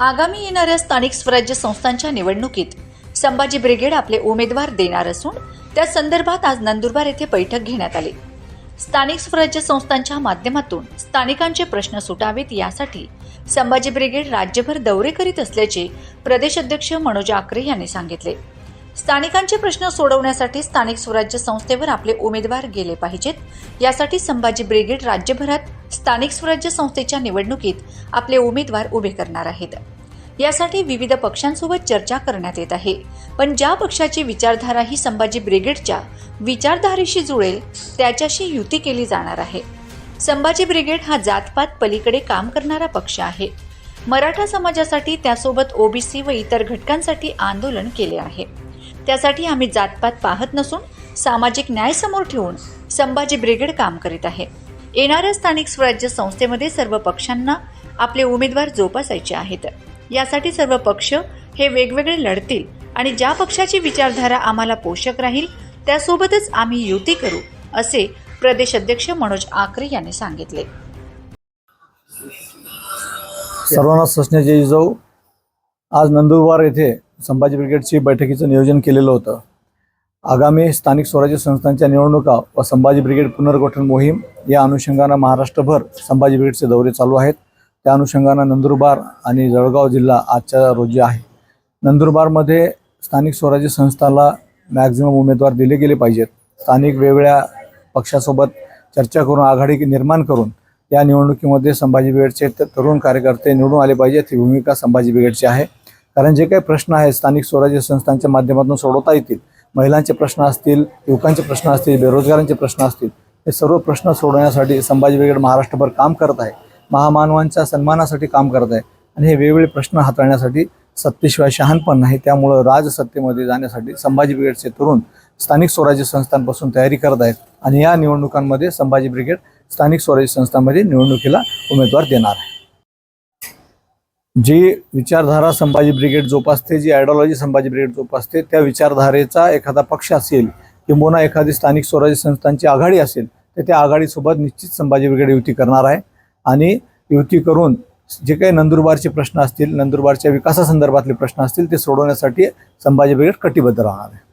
आगामी येणाऱ्या स्थानिक स्वराज्य संस्थांच्या निवडणुकीत संभाजी ब्रिगेड आपले उमेदवार देणार असून त्या संदर्भात आज नंदुरबार येथे बैठक घेण्यात आली. स्थानिक स्वराज्य संस्थांच्या माध्यमातून स्थानिकांचे प्रश्न सुटावेत यासाठी संभाजी ब्रिगेड राज्यभर दौरे करीत असल्याचे प्रदेश अध्यक्ष मनोज आकरे यांनी सांगितले. स्थानिकांचे प्रश्न सोडवण्यासाठी स्थानिक स्वराज्य संस्थेवर आपले उमेदवार गेले पाहिजेत यासाठी संभाजी ब्रिगेड राज्यभरात स्थानिक स्वराज्य संस्थेच्या निवडणुकीत आपले उमेदवार उभे करणार आहेत. यासाठी विविध पक्षांसोबत चर्चा करण्यात येत आहे. पण ज्या पक्षाची विचारधारा ही संभाजी ब्रिगेडच्या विचारधारेशी जुळेल त्याच्याशी युती केली जाणार आहे. संभाजी ब्रिगेड हा जातपात पलीकडे काम करणारा पक्ष आहे. मराठा समाजासाठी त्यासोबत ओबीसी व इतर घटकांसाठी आंदोलन केले आहे. त्यासाठी आम्ही जातपात पाहत नसून सामाजिक न्याय समोर ठेवून संभाजी ब्रिगेड काम करीत आहे. येणाऱ्या स्थानिक स्वराज्य संस्थेमध्ये सर्व पक्षांना आपले उमेदवार जोपासायचे आहेत. यासाठी सर्व पक्ष हे वेगवेगळे लढतील आणि ज्या पक्षाची विचारधारा आम्हाला पोषक राहील त्यासोबतच आम्ही युती करू असे प्रदेश अध्यक्ष मनोज आकरे यांनी सांगितले. सर्वांना ससण्याचे जिजाऊ. आज नंदुरबार येथे संभाजी ब्रिगेडची बैठकीचं नियोजन केलेलं होतं. आगामी स्थानिक स्वराज्य संस्थांच्या निवडणुका व संभाजी ब्रिगेड पुनर्गठन मोहीम या अनुषंगानं महाराष्ट्रभर संभाजी ब्रिगेडचे दौरे चालू आहेत. त्या अनुषंगानं नंदुरबार आणि जळगाव जिल्हा आजच्या रोजी आहे. नंदुरबारमध्ये स्थानिक स्वराज्य संस्थाला मॅक्झिमम उमेदवार दिले गेले पाहिजेत. स्थानिक वेगवेगळ्या पक्षासोबत चर्चा करून आघाडी निर्माण करून या निवडणुकीमध्ये संभाजी ब्रिगेडचे तरुण कार्यकर्ते निवडून आले पाहिजेत. ही भूमिका संभाजी ब्रिगेडची आहे. कारण जे काही प्रश्न आहेत स्थानिक स्वराज्य संस्थांच्या माध्यमातून सोडवता येतील. महिलांचे प्रश्न असतील युवकांचे प्रश्न असतील बेरोजगारांचे प्रश्न असतील हे सर्व प्रश्न सोडवण्यासाठी संभाजी ब्रिगेड महाराष्ट्रभर काम करत आहे. महामानवांच्या सन्मानासाठी काम करत आहे. आणि हे वेगवेगळे प्रश्न हाताळण्यासाठी सत्तेशिवाय शहाणपण नाही. त्यामुळं राजसत्तेमध्ये जाण्यासाठी संभाजी ब्रिगेडचे तरुण स्थानिक स्वराज्य संस्थांपासून तयारी करत आहेत. आणि या निवडणुकांमध्ये संभाजी ब्रिगेड स्थानिक स्वराज्य संस्थांमध्ये निवडणुकीला उमेदवार देणार आहे. जी विचारधारा संभाजी ब्रिगेड जोपासते जी आयडिओलॉजी संभाजी ब्रिगेड जोपासते त्या विचारधारेचा एखादा पक्ष असेल किंबहुना एखादी स्थानिक स्वराज्य संस्थांची आघाडी असेल तर त्या आघाडीसोबत निश्चित संभाजी ब्रिगेड युती करणार आहे. आणि युती करून जे काही नंदुरबारचे प्रश्न असतील नंदुरबारच्या विकासासंदर्भातले प्रश्न असतील ते सोडवण्यासाठी संभाजी ब्रिगेड कटिबद्ध राहणार आहे.